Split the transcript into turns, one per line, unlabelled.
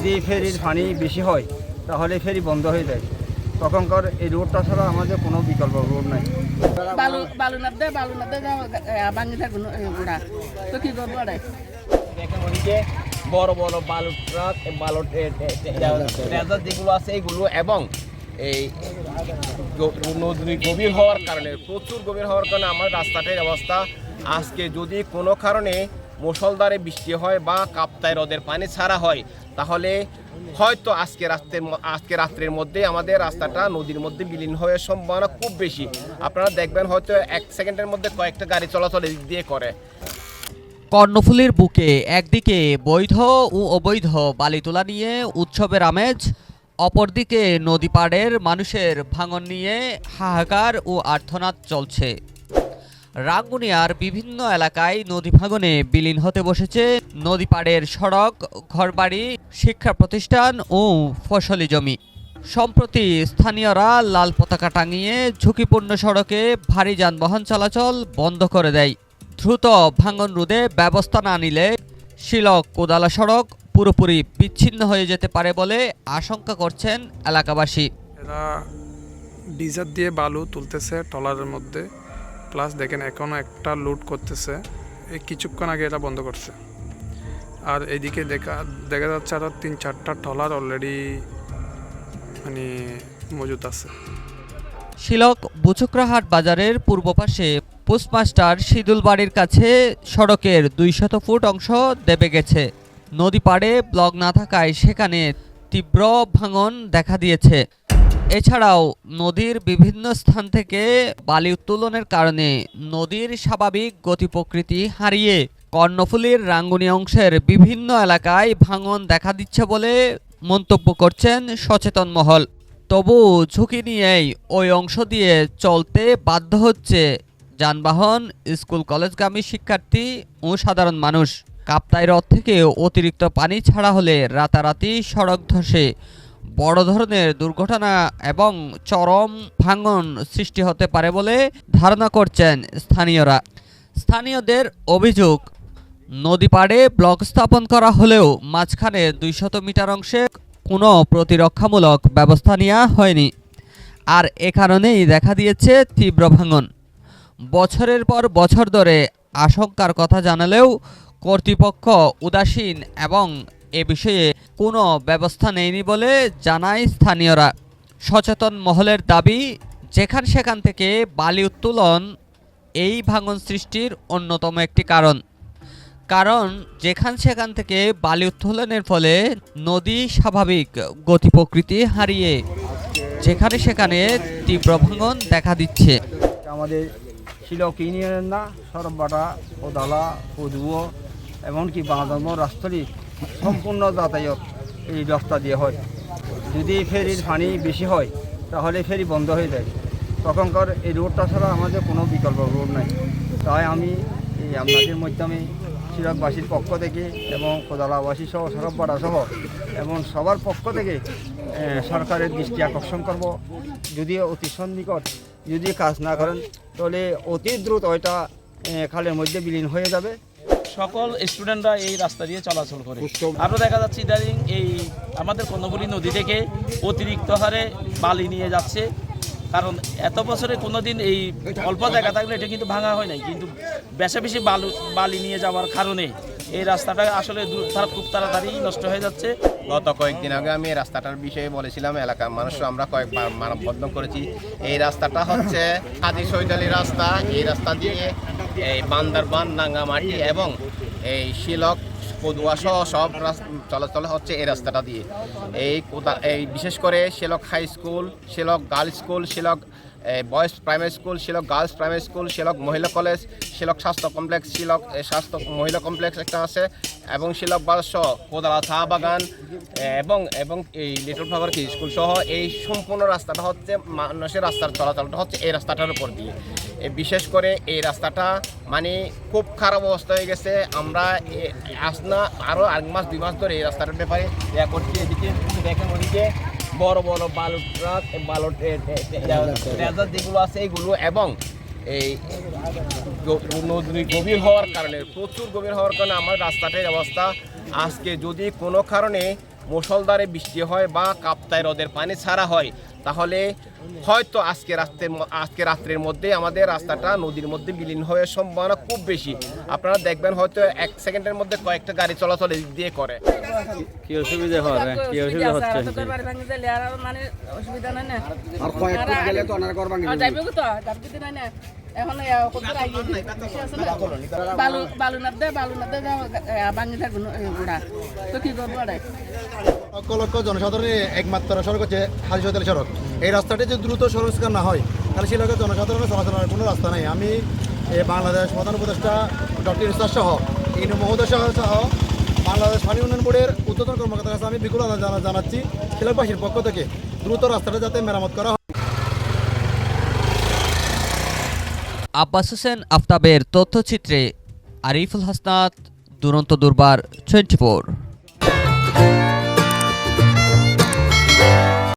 যদি ফেরির পানি বেশি হয় তাহলে ফেরি বন্ধ হয়ে যায়। তখনকার এই রোডটা ছাড়া আমাদের কোনো বিকল্প রোড নাই।
বালু বালু নাবদে বালু নাবদে ভাঙি থাকুন তো কি করব আরে?
দেখেন ওদিকে বড় বড় বালু ট্রাক বালু ট্রেজার যেগুলো আছে এইগুলো এবং এই নদী গভীর হওয়ার কারণে প্রচুর গভীর হওয়ার কারণে আমার রাস্তাটার অবস্থা। আজকে যদি কোনো কারণে মুসলধারে বৃষ্টি হয় বা কাপ্তায় হ্রদের পানি ছাড়া হয়, তাহলে হয়তো আজকে রাত্রের আজকে রাত্রের মধ্যে আমাদের রাস্তাটা নদীর মধ্যে বিলীন হওয়ার সম্ভাবনা খুব বেশি। আপনারা দেখবেন হয়তো এক সেকেন্ডের মধ্যে কয়েকটা গাড়ি চলাচল দিয়ে করে।
কর্ণফুলীর বুকে একদিকে বৈধ ও অবৈধ বালি তোলা নিয়ে উৎসবের আমেজ, অপরদিকে নদী পাড়ের মানুষের ভাঙন নিয়ে হাহাকার ও আর্থনাদ চলছে। রাঙ্গুনিয়ার বিভিন্ন এলাকায় নদী ভাঙনে বিলীন হতে বসেছে নদী পাড়ের সড়ক, ঘরবাড়ি, শিক্ষা প্রতিষ্ঠান ও ফসলি জমি। সম্প্রতি স্থানীয়রা লাল পতাকা টাঙিয়ে ঝুঁকিপূর্ণ সড়কে ভারী যানবাহন চলাচল বন্ধ করে দেয়। দ্রুত ভাঙন রোধে ব্যবস্থা না নিলে শিলক কোদালা সড়ক পুরোপুরি বিচ্ছিন্ন হয়ে যেতে পারে বলে আশঙ্কা করছেন এলাকাবাসী।
এরা ডিজার দিয়ে বালু তুলতেছে টলারের মধ্যে। প্লাস দেখেন এখনও একটা লুট করতেছে। এই কিছুক্ষণ আগে এটা বন্ধ করছে। আর এইদিকে দেখা দেখা যাচ্ছে আরও তিন চারটা ট্রলার অলরেডি মানে মজুত আছে।
শিলক বুচুকরাহাট বাজারের পূর্ব পাশে পোস্টমাস্টার শীদুল বাড়ির কাছে সড়কের দুইশত ফুট অংশ দেবে গেছে। নদী পাড়ে ব্লক না থাকায় সেখানে তীব্র ভাঙন দেখা দিয়েছে। এছাড়াও নদীর বিভিন্ন স্থান থেকে বালি উত্তোলনের কারণে নদীর স্বাভাবিক গতি প্রকৃতি হারিয়ে কর্ণফুলীর রাঙ্গুনি অংশের বিভিন্ন এলাকায় ভাঙন দেখা দিচ্ছে বলে মন্তব্য করছেন সচেতন মহল। তবু ঝুঁকি নিয়েই ওই অংশ দিয়ে চলতে বাধ্য হচ্ছে যানবাহন, স্কুল কলেজগামী শিক্ষার্থী ও সাধারণ মানুষ। কাপ্তাই হ্রদ থেকে অতিরিক্ত পানি ছাড়া হলে রাতারাতি সড়ক ধসে। বড় ধরনের দুর্ঘটনা এবং চরম ভাঙন সৃষ্টি হতে পারে বলে ধারণা করছেন স্থানীয়রা। স্থানীয়দের অভিযোগ, নদী পাড়ে ব্লক স্থাপন করা হলেও মাঝখানে দুইশত মিটার অংশে কোনো প্রতিরক্ষামূলক ব্যবস্থা নেওয়া হয়নি। আর এ কারণেই দেখা দিয়েছে তীব্র ভাঙন। বছরের পর বছর ধরে আশঙ্কার কথা জানালেও কর্তৃপক্ষ উদাসীন এবং এ বিষয়ে কোনো ব্যবস্থা নেয়নি বলে জানায় স্থানীয়রা। সচেতন মহলের দাবি, যেখান সেখান থেকে বালি উত্তোলন এই ভাঙন সৃষ্টির অন্যতম একটি কারণ। কারণ যেখান সেখান থেকে বালি উত্তোলনের ফলে নদী স্বাভাবিক গতি প্রকৃতি হারিয়ে যেখানে সেখানে তীব্র ভাঙন দেখা দিচ্ছে।
আমাদের শিলক ইউনিয়নের না সরববাটা কোদালা পদুয় এমনকি বাঁধর্ম রাস্তাটি সম্পূর্ণ যাতায়াত এই রাস্তা দিয়ে হয়। যদি ফেরির পানি বেশি হয়, তাহলে ফেরি বন্ধ হয়ে যায়। তখনকার এই রোডটা ছাড়া আমাদের কোনো বিকল্প রোড নাই। তাই আমি এই আপনাদের মাধ্যমে শিলকবাসীর পক্ষ থেকে এবং কোদালাবাসী সহ সরববাটা সহ এবং সবার পক্ষ থেকে সরকারের দৃষ্টি আকর্ষণ করব। যদি অতি সন্নিকট যদি কাজ না করেন, তাহলে অতি দ্রুত ওইটা খালের মধ্যে বিলীন হয়ে যাবে।
সকল স্টুডেন্টরা এই রাস্তা দিয়ে চলাচল করে। আরও দেখা যাচ্ছে ইদানিং এই আমাদের কর্ণফুলী নদী থেকে অতিরিক্ত হারে বালি নিয়ে যাচ্ছে। কারণ এত বছরে কোনোদিন এই অল্প জায়গা থাকলে এটা কিন্তু ভাঙা হয় নাই। কিন্তু বেশি বেশি বালু বালি নিয়ে যাওয়ার কারণে এই রাস্তাটা আসলে দ্রু- তার- খুব তাড়াতাড়ি নষ্ট হয়ে যাচ্ছে।
গত কয়েকদিন আগে আমি এই রাস্তাটার বিষয়ে বলেছিলাম এলাকার মানুষ আমরা কয়েকবার মানববন্ধন করেছি। এই রাস্তাটা হচ্ছে হাজি সৈতালি রাস্তা। এই রাস্তা দিয়ে এই বান্দরবান নাঙ্গামাটি এবং এই শিলক পদুয়াসহ সব চলাচল হচ্ছে এই রাস্তাটা দিয়ে। এই এই বিশেষ করে Shilak high school Shilak girls school Shilak boys primary school Shilak girls primary school Shilak মহিলা কলেজ শিলক স্বাস্থ্য কমপ্লেক্স শিলক স্বাস্থ্য মহিলা কমপ্লেক্স একটা আছে, এবং শিলক বারশ কোদালা চা বাগান এবং এবং এই লিটল ফ্লাওয়ার কি স্কুল সহ এই সম্পূর্ণ রাস্তাটা হচ্ছে মানুষের রাস্তার চলাচলটা হচ্ছে এই রাস্তাটার উপর দিয়ে। বিশেষ করে এই রাস্তাটা মানে খুব খারাপ অবস্থা হয়ে গেছে, আমরা এ- আজ না আরও এক মাস, দুই মাস ধরে এই রাস্তাটার ব্যাপারে ইয়া করছি, এদিকে দেখেন ওদিকে বড় বড় বালু ট্রাক বালু যেগুলো আছে এইগুলো এবং এই নদী গভীর হওয়ার কারণে প্রচুর গভীর হওয়ার কারণে আমার রাস্তাটির অবস্থা আজকে যদি কোনো কারণে মুসলধারে বৃষ্টি হয় বা কাপ্তায় রদের পানি ছাড়া হয় তাহলে হয়তো আজকে রাত্রের আজকে রাত্রের মধ্যে আমাদের রাস্তাটা নদীর মধ্যে বিলীন হওয়ার সম্ভাবনা খুব বেশি। আপনারা দেখবেন হয়তো এক সেকেন্ডের মধ্যে কয়েকটা গাড়ি চলাচল এদিক দিয়ে করে।
কি অসুবিধা হয় কি অসুবিধা হচ্ছে?
মানে অসুবিধা নাই না।
আর কয়েক ফুট গেলে তো ঘর ভাঙে
যাইবে তো যাবে না? এখন এ কত আইয়ে বেশি আছে না? বালু বালু না বালু না ভাঙি থাকব ওরা তো কি করব
লক্ষ লক্ষ জনসাধারণের একমাত্র সড়ক হচ্ছে হাজি সৈতালি সড়ক। এই রাস্তাটি যদি দ্রুত সংস্কার না হয়, তাহলে সেই এলাকার জনসাধারণের চলাচলের কোনো রাস্তা নেই। আমি বাংলাদেশ প্রধান উপদেষ্টা ডক্টর ইনসার সহ, ইনু মহোদয় সহ সহ বাংলাদেশ পানি উন্নয়ন বোর্ডের উদ্বোধন কর্মকর্তার কাছে আমি বিকুল জানাচ্ছি শিলাকবাসীর পক্ষ থেকে। দ্রুত রাস্তাটা যাতে মেরামত করা হয়।
আব্বাস হোসেন আফতাবের তথ্যচিত্রে আরিফুল হাসনাত, দুরন্ত দুর্বার, টোয়েন্টি